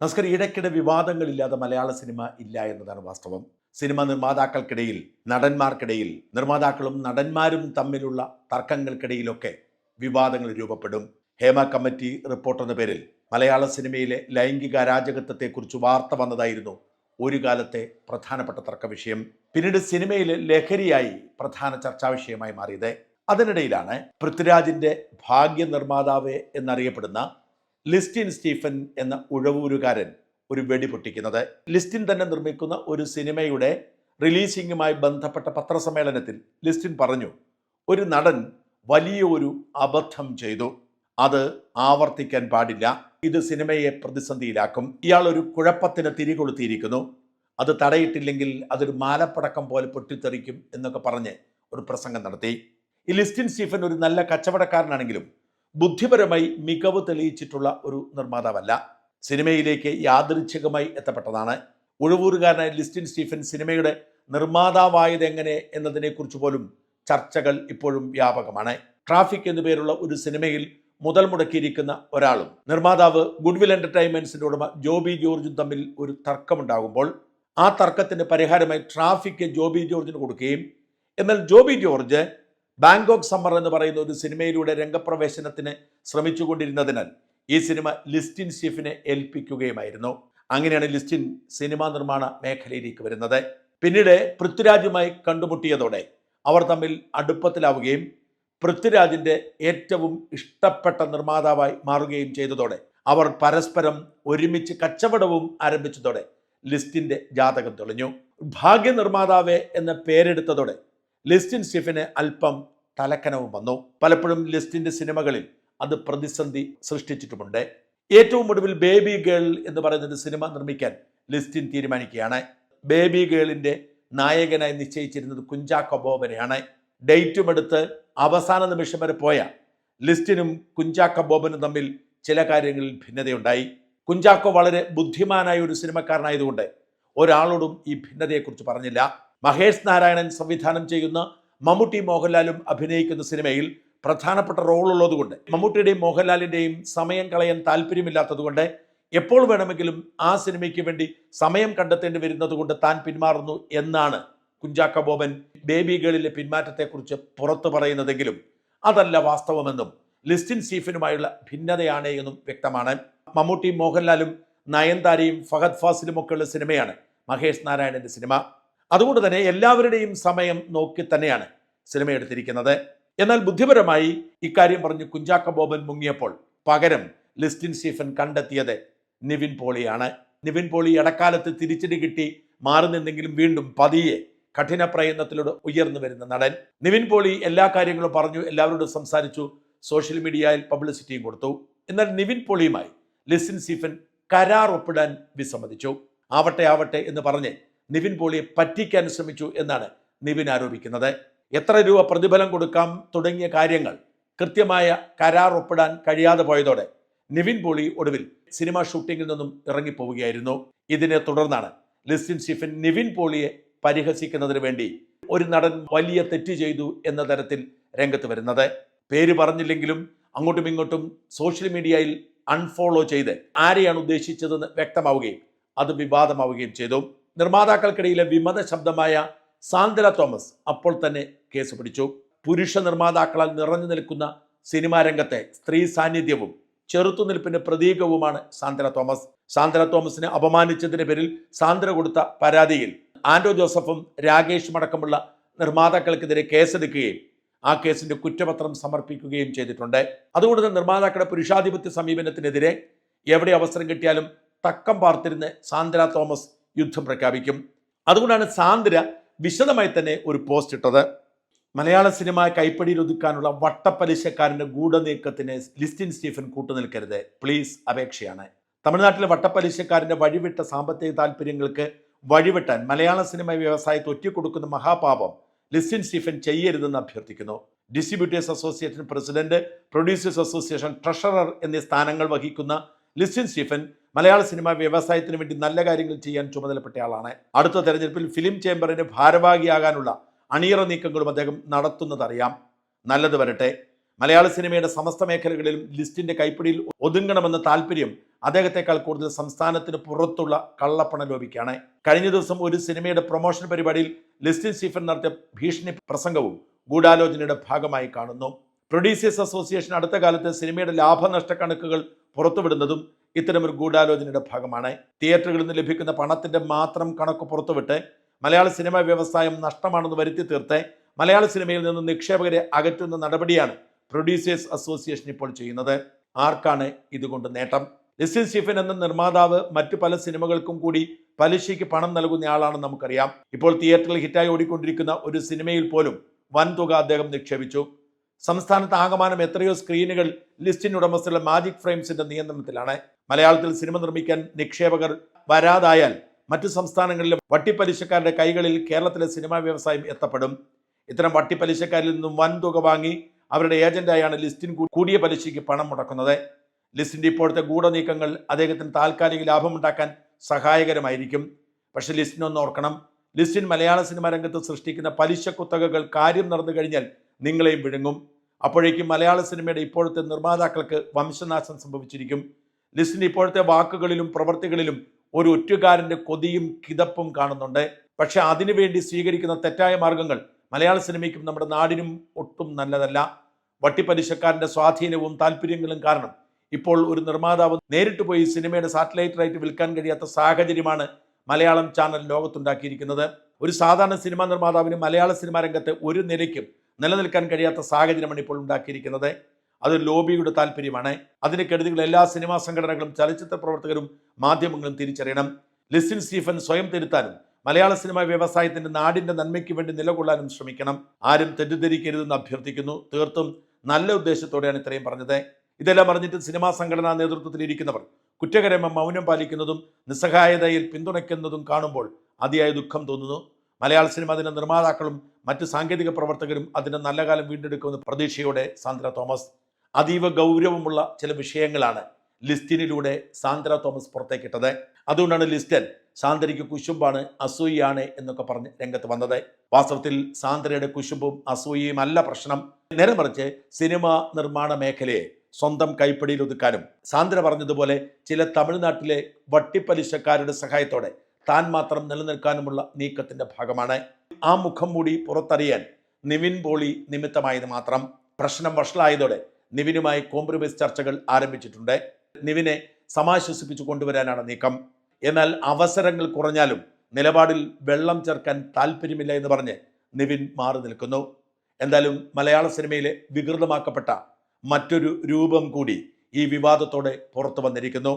നമസ്കാരം ഇടയ്ക്കിടെ വിവാദങ്ങളില്ലാതെ മലയാള സിനിമ ഇല്ല എന്നതാണ് വാസ്തവം. സിനിമ നിർമ്മാതാക്കൾക്കിടയിൽ നടന്മാർക്കിടയിൽ നിർമ്മാതാക്കളും നടന്മാരും തമ്മിലുള്ള തർക്കങ്ങൾക്കിടയിലൊക്കെ വിവാദങ്ങൾ രൂപപ്പെടും. ഹേമ കമ്മിറ്റി റിപ്പോർട്ട് എന്ന പേരിൽ മലയാള സിനിമയിലെ ലൈംഗിക അരാജകത്വത്തെക്കുറിച്ച് വാർത്ത വന്നതായിരുന്നു ഒരു കാലത്തെ പ്രധാനപ്പെട്ട തർക്ക വിഷയം. പിന്നീട് സിനിമയിലെ ലഹരിയായി പ്രധാന ചർച്ചാ വിഷയമായി മാറിയത്. അതിനിടയിലാണ് പൃഥ്വിരാജിന്റെ ഭാഗ്യ നിർമ്മാതാവ് എന്നറിയപ്പെടുന്ന ലിസ്റ്റിൻ സ്റ്റീഫൻ എന്ന ഉഴവൂരുകാരൻ ഒരു വെടി പൊട്ടിക്കുന്നത്. ലിസ്റ്റിൻ തന്നെ നിർമ്മിക്കുന്ന ഒരു സിനിമയുടെ റിലീസിംഗുമായി ബന്ധപ്പെട്ട പത്രസമ്മേളനത്തിൽ ലിസ്റ്റിൻ പറഞ്ഞു ഒരു നടൻ വലിയ ഒരു അബദ്ധം ചെയ്തു. അത് ആവർത്തിക്കാൻ പാടില്ല. ഇത് സിനിമയെ പ്രതിസന്ധിയിലാക്കും. ഇയാൾ ഒരു കുഴപ്പത്തിന് തിരികൊളുത്തിയിരിക്കുന്നു. അത് തടയിട്ടില്ലെങ്കിൽ അതൊരു മാലപ്പടക്കം പോലെ പൊട്ടിത്തെറിക്കും എന്നൊക്കെ പറഞ്ഞ് ഒരു പ്രസംഗം നടത്തി. ഈ ലിസ്റ്റിൻ സ്റ്റീഫൻ ഒരു നല്ല കച്ചവടക്കാരനാണെങ്കിലും ബുദ്ധിപരമായി മികവ് തെളിയിച്ചിട്ടുള്ള ഒരു നിർമ്മാതാവല്ല. സിനിമയിലേക്ക് യാദൃച്ഛികമായി എത്തപ്പെട്ടതാണ്. ഉഴവൂരുകാരനായ ലിസ്റ്റിൻ സ്റ്റീഫൻ സിനിമയുടെ നിർമ്മാതാവായത് എങ്ങനെ എന്നതിനെക്കുറിച്ച് പോലും ചർച്ചകൾ ഇപ്പോഴും വ്യാപകമാണ്. ട്രാഫിക് എന്നു പേരുള്ള ഒരു സിനിമയിൽ മുതൽ മുടക്കിയിരിക്കുന്ന ഒരാളും നിർമ്മാതാവ് ഗുഡ്വിൽ എന്റർടൈൻമെന്റ്സിന്റെ ഉടമ ജോബി ജോർജും തമ്മിൽ ഒരു തർക്കമുണ്ടാകുമ്പോൾ ആ തർക്കത്തിന് പരിഹാരമായി ട്രാഫിക് ജോബി ജോർജിന് കൊടുക്കുകയും എന്നാൽ ജോബി ജോർജ് ബാങ്കോക്ക് സമ്മർ എന്ന് പറയുന്ന ഒരു സിനിമയിലൂടെ രംഗപ്രവേശനത്തിന് ശ്രമിച്ചുകൊണ്ടിരുന്നതിനാൽ ഈ സിനിമ ലിസ്റ്റിൻ ഷീഫിനെ ഏൽപ്പിക്കുകയുമായിരുന്നു. അങ്ങനെയാണ് ലിസ്റ്റിൻ സിനിമാ നിർമ്മാണ മേഖലയിലേക്ക് വരുന്നത്. പിന്നീട് പൃഥ്വിരാജുമായി കണ്ടുമുട്ടിയതോടെ അവർ തമ്മിൽ അടുപ്പത്തിലാവുകയും പൃഥ്വിരാജിന്റെ ഏറ്റവും ഇഷ്ടപ്പെട്ട നിർമ്മാതാവായി മാറുകയും ചെയ്തതോടെ അവർ പരസ്പരം ഒരുമിച്ച് കച്ചവടവും ആരംഭിച്ചതോടെ ലിസ്റ്റിന്റെ ജാതകം തെളിഞ്ഞു. ഭാഗ്യ നിർമ്മാതാവെ എന്ന പേരെടുത്തതോടെ ലിസ്റ്റിൻ സ്റ്റീഫന് അല്പം തലക്കനവും വന്നു. പലപ്പോഴും ലിസ്റ്റിന്റെ സിനിമകളിൽ അത് പ്രതിസന്ധി സൃഷ്ടിച്ചിട്ടുമുണ്ട്. ഏറ്റവും ഒടുവിൽ ബേബി ഗേൾ എന്ന് പറയുന്ന ഒരു സിനിമ നിർമ്മിക്കാൻ ലിസ്റ്റിൻ തീരുമാനിക്കുകയാണ്. ബേബി ഗേളിന്റെ നായകനായി നിശ്ചയിച്ചിരുന്നത് കുഞ്ചാക്കോ ബോബനെയാണ്. ഡേറ്റും എടുത്ത് അവസാന നിമിഷം വരെ പോയ ലിസ്റ്റിനും കുഞ്ചാക്കോ ബോബനും തമ്മിൽ ചില കാര്യങ്ങളിൽ ഭിന്നതയുണ്ടായി. കുഞ്ചാക്കോ വളരെ ബുദ്ധിമാനായ ഒരു സിനിമക്കാരനായതുകൊണ്ട് ഒരാളോടും ഈ ഭിന്നതയെക്കുറിച്ച് പറഞ്ഞില്ല. മഹേഷ് നാരായണൻ സംവിധാനം ചെയ്യുന്ന മമ്മൂട്ടി മോഹൻലാലും അഭിനയിക്കുന്ന സിനിമയിൽ പ്രധാനപ്പെട്ട റോൾ ഉള്ളതുകൊണ്ട് മമ്മൂട്ടിയുടെയും മോഹൻലാലിന്റെയും സമയം കളയാൻ താല്പര്യമില്ലാത്തതുകൊണ്ട് എപ്പോൾ വേണമെങ്കിലും ആ സിനിമയ്ക്ക് വേണ്ടി സമയം കണ്ടെത്തേണ്ടി വരുന്നത് കൊണ്ട് താൻ പിന്മാറുന്നു എന്നാണ് കുഞ്ചാക്ക ബോബൻ ബേബി ഗേളിലെ പിന്മാറ്റത്തെക്കുറിച്ച് പുറത്തു പറയുന്നതെങ്കിലും അതല്ല വാസ്തവമെന്നും ലിസ്റ്റിൻ സീഫിനുമായുള്ള ഭിന്നതയാണ് എന്നും വ്യക്തമാണ്. മമ്മൂട്ടി മോഹൻലാലും നയൻതാരയും ഫഹദ് ഫാസിലും ഒക്കെയുള്ള സിനിമയാണ് മഹേഷ് നാരായണന്റെ സിനിമ. അതുകൊണ്ട് തന്നെ എല്ലാവരുടെയും സമയം നോക്കി തന്നെയാണ് സിനിമ എടുത്തിരിക്കുന്നത്. എന്നാൽ ബുദ്ധിപരമായി ഇക്കാര്യം പറഞ്ഞ് കുഞ്ചാക്ക ബോബൻ മുങ്ങിയപ്പോൾ പകരം ലിസ്റ്റിൻ സ്റ്റീഫൻ കണ്ടെത്തിയത് നിവിൻ പോളിയാണ്. നിവിൻ പോളി ഇടക്കാലത്ത് തിരിച്ചടി കിട്ടി മാറി നിന്നെങ്കിലും വീണ്ടും പതിയെ കഠിന പ്രയത്നത്തിലൂടെ ഉയർന്നു വരുന്ന നടൻ. നിവിൻ പോളി എല്ലാ കാര്യങ്ങളും പറഞ്ഞു എല്ലാവരോടും സംസാരിച്ചു സോഷ്യൽ മീഡിയയിൽ പബ്ലിസിറ്റിയും കൊടുത്തു. എന്നാൽ നിവിൻ പോളിയുമായി ലിസ്റ്റിൻ സ്റ്റീഫൻ കരാർ ഒപ്പിടാൻ വിസമ്മതിച്ചു. ആവട്ടെ ആവട്ടെ എന്ന് പറഞ്ഞ് നിവിൻ പോളിയെ പറ്റിക്കാൻ ശ്രമിച്ചു എന്നാണ് നിവിൻ ആരോപിക്കുന്നത്. എത്ര രൂപ പ്രതിഫലം കൊടുക്കാം തുടങ്ങിയ കാര്യങ്ങൾ കൃത്യമായ കരാർ ഒപ്പിടാൻ കഴിയാതെ പോയതോടെ നിവിൻ പോളി ഒടുവിൽ സിനിമാ ഷൂട്ടിങ്ങിൽ നിന്നും ഇറങ്ങിപ്പോവുകയായിരുന്നു. ഇതിനെ തുടർന്നാണ് ലിസ്റ്റിൻ സ്റ്റീഫൻ നിവിൻ പോളിയെ പരിഹസിക്കുന്നതിന് വേണ്ടി ഒരു നടൻ വലിയ തെറ്റ് ചെയ്തു എന്ന തരത്തിൽ രംഗത്ത് വരുന്നത്. പേര് പറഞ്ഞില്ലെങ്കിലും അങ്ങോട്ടും ഇങ്ങോട്ടും സോഷ്യൽ മീഡിയയിൽ അൺഫോളോ ചെയ്ത് ആരെയാണ് ഉദ്ദേശിച്ചതെന്ന് വ്യക്തമാവുകയും അത് വിവാദമാവുകയും ചെയ്തു. നിർമ്മാതാക്കൾക്കിടയിലെ വിമത ശബ്ദമായ സാന്ദ്ര തോമസ് അപ്പോൾ തന്നെ കേസ് പിടിച്ചു. പുരുഷ നിർമ്മാതാക്കളാൽ നിറഞ്ഞു നിൽക്കുന്ന സിനിമാ രംഗത്തെ സ്ത്രീ സാന്നിധ്യവും ചെറുത്തുനിൽപ്പിന്റെ പ്രതീകവുമാണ് സാന്ദ്ര തോമസ്. സാന്ദ്ര തോമസിനെ അപമാനിച്ചതിന്റെ പേരിൽ സാന്ദ്ര കൊടുത്ത പരാതിയിൽ ആൻഡോ ജോസഫും രാകേഷും അടക്കമുള്ള നിർമ്മാതാക്കൾക്കെതിരെ കേസെടുക്കുകയും ആ കേസിന്റെ കുറ്റപത്രം സമർപ്പിക്കുകയും ചെയ്തിട്ടുണ്ട്. അതുകൊണ്ട് തന്നെ നിർമ്മാതാക്കളുടെ പുരുഷാധിപത്യ സമീപനത്തിനെതിരെ എവിടെ അവസരം കിട്ടിയാലും തക്കം പാർത്തിരുന്ന് സാന്ദ്ര തോമസ് യുദ്ധം പ്രഖ്യാപിക്കും. അതുകൊണ്ടാണ് സാന്ദ്ര വിശദമായി തന്നെ ഒരു പോസ്റ്റ് ഇട്ടത്. മലയാള സിനിമ കൈപ്പടിയിൽ ഒതുക്കാനുള്ള വട്ടപ്പലിശക്കാരന്റെ ഗൂഢനീക്കത്തിന് ലിസ്റ്റിൻ സ്റ്റീഫൻ കൂട്ടുനിൽക്കരുത്. പ്ലീസ് അപേക്ഷയാണ്. തമിഴ്നാട്ടിലെ വട്ടപ്പലിശക്കാരന്റെ വഴിവിട്ട സാമ്പത്തിക താല്പര്യങ്ങൾക്ക് വഴിവിട്ടാൻ മലയാള സിനിമ വ്യവസായത്തെ ഒറ്റിക്കൊടുക്കുന്ന മഹാപാപം ലിസ്റ്റിൻ സ്റ്റീഫൻ ചെയ്യരുതെന്ന് അഭ്യർത്ഥിക്കുന്നു. Distributors association president producers association treasurer എന്നീ സ്ഥാനങ്ങൾ വഹിക്കുന്ന ലിസ്റ്റിൻ സ്റ്റീഫൻ മലയാള സിനിമ വ്യവസായത്തിന് വേണ്ടി നല്ല കാര്യങ്ങൾ ചെയ്യാൻ ചുമതലപ്പെട്ടയാളാണ് അടുത്ത തെരഞ്ഞെടുപ്പിൽ ഫിലിം ചേംബറിന് ഭാരവാഹിയാകാനുള്ള അണിയറ നീക്കങ്ങളും അദ്ദേഹം നടത്തുന്നതറിയാം. നല്ലത് വരട്ടെ. മലയാള സിനിമയുടെ സമസ്ത മേഖലകളിലും ലിസ്റ്റിന്റെ കൈപ്പിടിയിൽ ഒതുങ്ങണമെന്ന താല്പര്യം അദ്ദേഹത്തെക്കാൾ കൂടുതൽ സംസ്ഥാനത്തിന് പുറത്തുള്ള കള്ളപ്പണ ലോപിക്കാണ് കഴിഞ്ഞ ദിവസം ഒരു സിനിമയുടെ പ്രൊമോഷൻ പരിപാടിയിൽ ലിസ്റ്റിൻ സ്റ്റീഫൻ നടത്തിയ ഭീഷണി പ്രസംഗവും ഗൂഢാലോചനയുടെ ഭാഗമായി കാണുന്നു. പ്രൊഡ്യൂസേഴ്സ് അസോസിയേഷൻ അടുത്ത കാലത്ത് സിനിമയുടെ ലാഭനഷ്ട കണക്കുകൾ പുറത്തുവിടുന്നതും ഇത്തരമൊരു ഗൂഢാലോചനയുടെ ഭാഗമാണ്. തിയേറ്ററുകളിൽ നിന്ന് ലഭിക്കുന്ന പണത്തിന്റെ മാത്രം കണക്ക് പുറത്തുവിട്ട് മലയാള സിനിമാ വ്യവസായം നഷ്ടമാണെന്ന് വരുത്തി തീർത്ത് മലയാള സിനിമയിൽ നിന്ന് നിക്ഷേപകരെ അകറ്റുന്ന നടപടിയാണ് പ്രൊഡ്യൂസേഴ്സ് അസോസിയേഷൻ ഇപ്പോൾ ചെയ്യുന്നത്. ആർക്കാണ് ഇതുകൊണ്ട് നേട്ടം? ലിസിൻ സ്റ്റീഫൻ എന്ന നിർമ്മാതാവ് മറ്റു പല സിനിമകൾക്കും കൂടി പലിശയ്ക്ക് പണം നൽകുന്നയാളാണെന്ന് നമുക്കറിയാം. ഇപ്പോൾ തിയേറ്ററിൽ ഹിറ്റായി ഓടിക്കൊണ്ടിരിക്കുന്ന ഒരു സിനിമയിൽ പോലും വൻതുക അദ്ദേഹം നിക്ഷേപിച്ചു. സംസ്ഥാനത്ത് ആകമാനം എത്രയോ സ്ക്രീനുകൾ ലിസ്റ്റിൻ ഉടമസ്ഥരുടെ മാജിക് ഫ്രെയിംസിന്റെ നിയന്ത്രണത്തിലാണ്. മലയാളത്തിൽ സിനിമ നിർമ്മിക്കാൻ നിക്ഷേപകർ വരാതായാൽ മറ്റു സംസ്ഥാനങ്ങളിലും വട്ടിപ്പലിശക്കാരുടെ കൈകളിൽ കേരളത്തിലെ സിനിമാ വ്യവസായം എത്തപ്പെടും. ഇത്തരം വട്ടിപ്പലിശക്കാരിൽ നിന്നും വൻതുക വാങ്ങി അവരുടെ ഏജന്റായാണ് ലിസ്റ്റിൻ കൂടിയ പലിശയ്ക്ക് പണം മുടക്കുന്നത്. ലിസ്റ്റിന്റെ ഇപ്പോഴത്തെ ഗൂഢനീക്കങ്ങൾ അദ്ദേഹത്തിന് താൽക്കാലിക ലാഭമുണ്ടാക്കാൻ സഹായകരമായിരിക്കും. പക്ഷെ ലിസ്റ്റിനൊന്ന് ഓർക്കണം. ലിസ്റ്റിൻ മലയാള സിനിമാ രംഗത്ത് സൃഷ്ടിക്കുന്ന പലിശ കുത്തകകൾ കാര്യം നടന്നു കഴിഞ്ഞാൽ നിങ്ങളെയും വിഴുങ്ങും. അപ്പോഴേക്കും മലയാള സിനിമയുടെ ഇപ്പോഴത്തെ നിർമ്മാതാക്കൾക്ക് വംശനാശം സംഭവിച്ചിരിക്കും. ലിസ്റ്റിന്റെ ഇപ്പോഴത്തെ വാക്കുകളിലും പ്രവൃത്തികളിലും ഒരു ഒറ്റുകാരന്റെ കൊതിയും കിതപ്പും കാണുന്നുണ്ട്. പക്ഷെ അതിനുവേണ്ടി സ്വീകരിക്കുന്ന തെറ്റായ മാർഗങ്ങൾ മലയാള സിനിമയ്ക്കും നമ്മുടെ നാടിനും ഒട്ടും നല്ലതല്ല. വട്ടിപ്പലിശക്കാരന്റെ സ്വാധീനവും താല്പര്യങ്ങളും കാരണം ഇപ്പോൾ ഒരു നിർമ്മാതാവ് നേരിട്ട് പോയി സിനിമയുടെ സാറ്റലൈറ്റ് റൈറ്റ് വിൽക്കാൻ കഴിയാത്ത സാഹചര്യമാണ് മലയാളം ചാനൽ ലോകത്തുണ്ടാക്കിയിരിക്കുന്നത്. ഒരു സാധാരണ സിനിമാ നിർമ്മാതാവിന് മലയാള സിനിമാ രംഗത്ത് ഒരു നിലയ്ക്കും നിലനിൽക്കാൻ കഴിയാത്ത സാഹചര്യമാണ് ഇപ്പോൾ ഉണ്ടാക്കിയിരിക്കുന്നത്. അത് ലോബിയുടെ താല്പര്യമാണ്. അതിന് കെടുതികൾ എല്ലാ സിനിമാ സംഘടനകളും ചലച്ചിത്ര പ്രവർത്തകരും മാധ്യമങ്ങളും തിരിച്ചറിയണം. ലിസിൻ സ്റ്റീഫൻ സ്വയം തിരുത്താനും മലയാള സിനിമാ വ്യവസായത്തിന്റെ നാടിന്റെ നന്മയ്ക്ക് വേണ്ടി നിലകൊള്ളാനും ശ്രമിക്കണം. ആരും തെറ്റിദ്ധരിക്കരുതെന്ന് അഭ്യർത്ഥിക്കുന്നു. തീർത്തും നല്ല ഉദ്ദേശത്തോടെയാണ് ഇത്രയും പറഞ്ഞത്. ഇതെല്ലാം അറിഞ്ഞിട്ട് സിനിമാ സംഘടനാ നേതൃത്വത്തിൽ ഇരിക്കുന്നവർ കുറ്റകരമ മൗനം പാലിക്കുന്നതും നിസ്സഹായതയിൽ പിന്തുണയ്ക്കുന്നതും കാണുമ്പോൾ അതിയായ ദുഃഖം തോന്നുന്നു. മലയാള സിനിമ അതിന്റെ നിർമ്മാതാക്കളും മറ്റ് സാങ്കേതിക പ്രവർത്തകരും അതിന്റെ നല്ല കാലം വീണ്ടെടുക്കുമെന്ന് പ്രതീക്ഷയോടെ സാന്ദ്ര തോമസ്. അതീവ ഗൗരവമുള്ള ചില വിഷയങ്ങളാണ് ലിസ്റ്റിനിലൂടെ സാന്ദ്ര തോമസ് പുറത്തേക്കിട്ടത്. അതുകൊണ്ടാണ് ലിസ്റ്റൻ സാന്ദ്രയ്ക്ക് കുശുമ്പാണ് അസൂയാണ് എന്നൊക്കെ പറഞ്ഞ് രംഗത്ത് വന്നത്. വാസ്തവത്തിൽ സാന്ദ്രയുടെ കുശുമ്പും അസൂയയും അല്ല പ്രശ്നം. നേരെ മറിച്ച് സിനിമ നിർമ്മാണ മേഖലയെ സ്വന്തം കൈപ്പിടിയിൽ ഒതുക്കാനും സാന്ദ്ര പറഞ്ഞതുപോലെ ചില തമിഴ്നാട്ടിലെ വട്ടിപ്പലിശക്കാരുടെ സഹായത്തോടെ താൻ മാത്രം നിലനിൽക്കാനുമുള്ള നീക്കത്തിന്റെ ഭാഗമാണ്. ആ മുഖം മൂടി പുറത്തറിയാൻ നിവിൻ പോളി നിമിത്തമായത് മാത്രം. പ്രശ്നം വഷളായതോടെ നിവിനുമായി കോംപ്രമൈസ് ചർച്ചകൾ ആരംഭിച്ചിട്ടുണ്ട്. നിവിനെ സമാശ്വസിപ്പിച്ചു കൊണ്ടുവരാനാണ് നീക്കം. എന്നാൽ അവസരങ്ങൾ കുറഞ്ഞാലും നിലപാടിൽ വെള്ളം ചേർക്കാൻ താല്പര്യമില്ല എന്ന് പറഞ്ഞ് നിവിൻ മാറി നിൽക്കുന്നു. എന്തായാലും മലയാള സിനിമയിലെ വികൃതമാക്കപ്പെട്ട മറ്റൊരു രൂപം കൂടി ഈ വിവാദത്തോടെ പുറത്തു വന്നിരിക്കുന്നു.